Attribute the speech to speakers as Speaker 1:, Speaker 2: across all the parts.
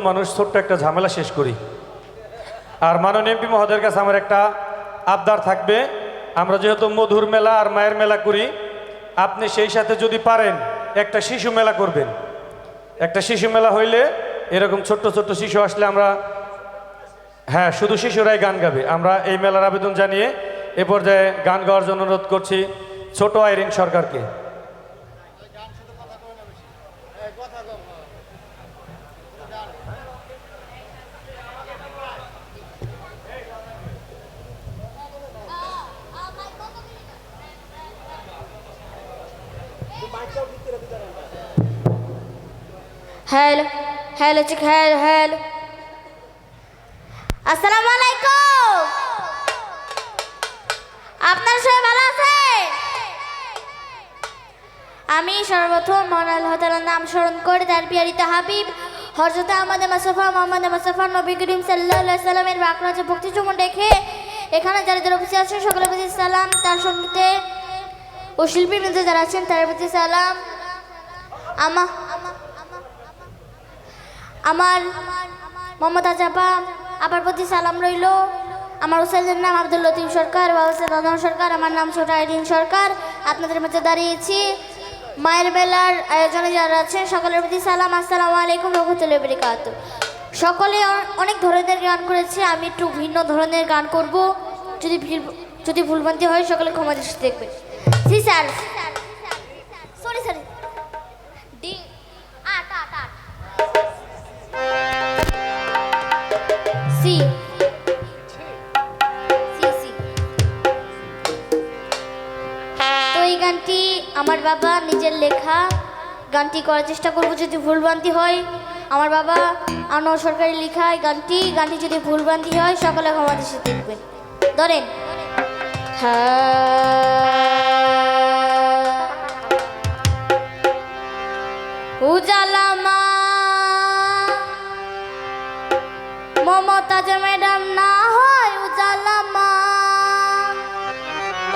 Speaker 1: মানুষ, ছোট্ট একটা ঝামেলা শেষ করি। আর মাননীয় এমপি মহোদয়ের কাছে আমার একটা আবদার থাকবে, আমরা যেহেতু মধুর মেলা আর মায়ের মেলা করি, আপনি সেই সাথে যদি পারেন, একটা শিশু মেলা করবেন। একটা শিশু মেলা হইলে এরকম ছোট্ট ছোট্ট শিশু আসলে আমরা হ্যাঁ শুধু শিশুরাই গান গাবে। আমরা এই মেলার আবেদন জানিয়ে এ পর্যায়ে গান গাওয়ার জন্য অনুরোধ করছি ছোট আইরিন সরকারকে।
Speaker 2: হ্যালো হ্যালো, চিক, হ্যালো হ্যালো। আসসালামু আলাইকুম। আপনার সবাই ভালো আছেন? আমি সর্বপ্রথম মহান তাআলার নাম স্মরণ করে তার পিয়ারিত হাবিব, হযরত আহমদ মুস্তাফা মোহাম্মদ মুস্তাফা নবী করিম সাল্লাল্লাহু আলাইহি সাল্লামের বাকরাজে ভক্তি চুমন রেখে এখানে যারা যারা উপস্থিত আছেন, সকলের প্রতি সালাম, তার সঙ্গীতে ও শিল্পী বৃন্দ যারা আছেন তার প্রতি সালাম। আমা আমার মমতা চাপা আবার প্রতি সালাম রইল। আমার ওসাইদের নাম আব্দুল লতিফ সরকার, বাবা দাদন সরকার, আমার নাম ছোট আইরিন সরকার। আপনাদের মধ্যে দাঁড়িয়েছি। মায়ের মেলার আয়োজনে যারা আছেন, সকলের প্রতি সালাম। আসসালামু আলাইকুম রহমতুল্লাহ বরিকাত সকলে অনেক ধরনের গান করেছে, আমি একটু ভিন্ন ধরনের গান করব। যদি যদি ভুলভ্রান্তি হয়, সকলে ক্ষমা দৃষ্টি দেখবেন। জি স্যার। সরি সরি সি তো এই গানটি আমার বাবা নিজের লেখা। গানটি করার চেষ্টা করব যদি ভুলভ্রান্তি হয়। আমার বাবা আনো সরকারি লেখা এই গানটি। গানটি যদি ভুলভ্রান্তি হয়, সকলে ক্ষমা দৃষ্টি দেখবেন। ধরেন। হ্যাঁ মমতাজ ম্যাডাম না হয় উজালামা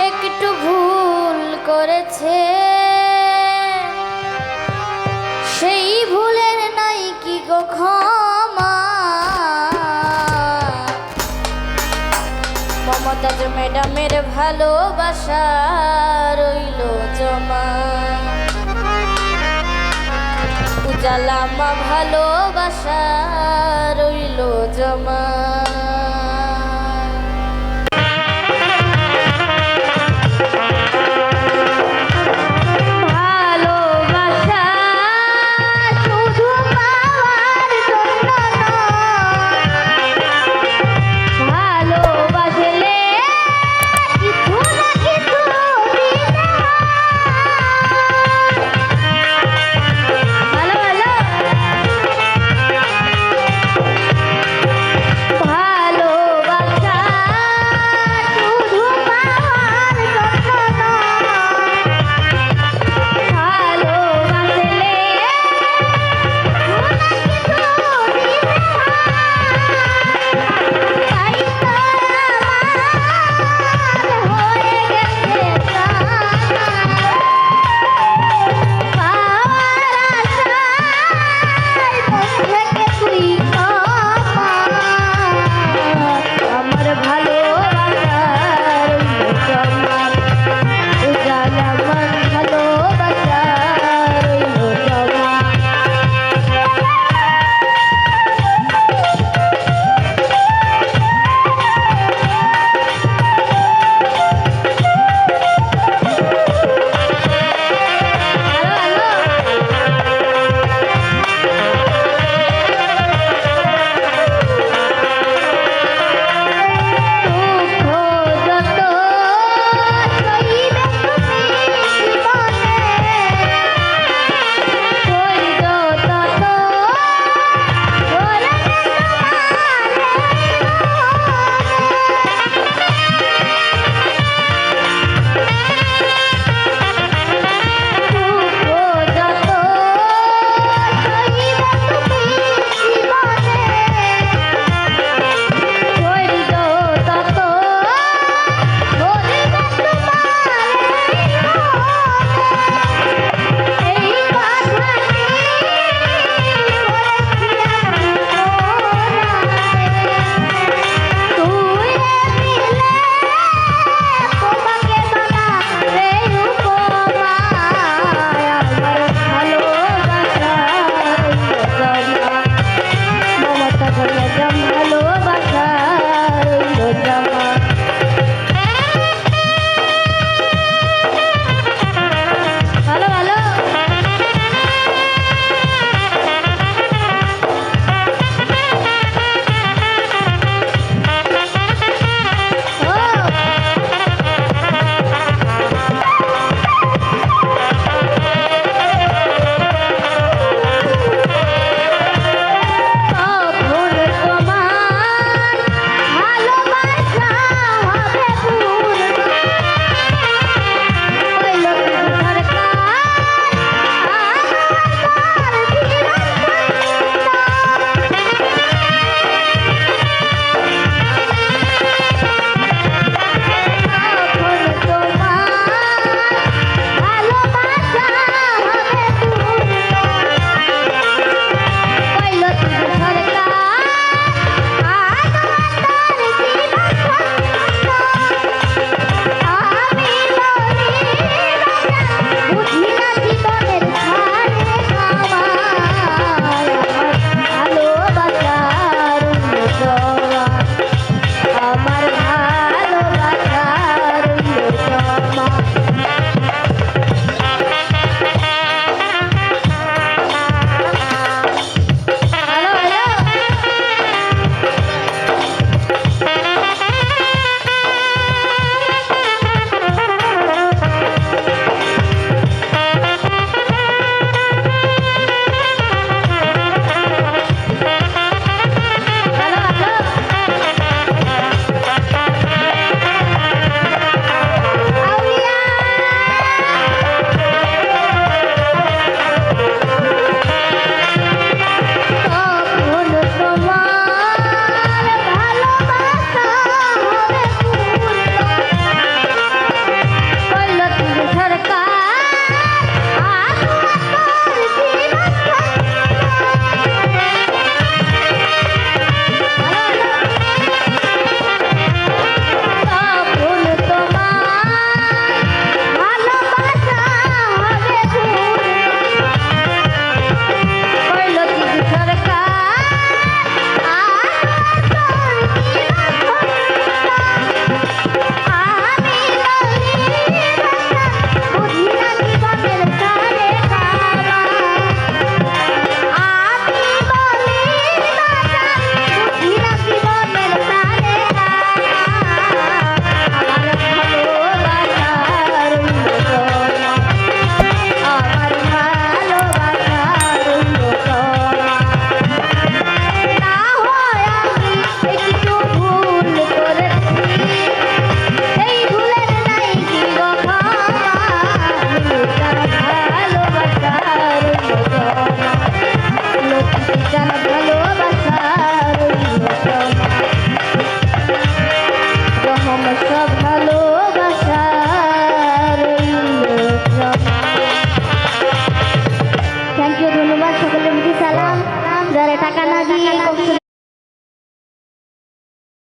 Speaker 2: একটু ভুল করেছে। সেই ভুলের নাই কি গো ক্ষমা। মমতাজ ম্যাডামের ভালোবাসা রইল জমা। উজালামা ভালোবাসা রইল জমা।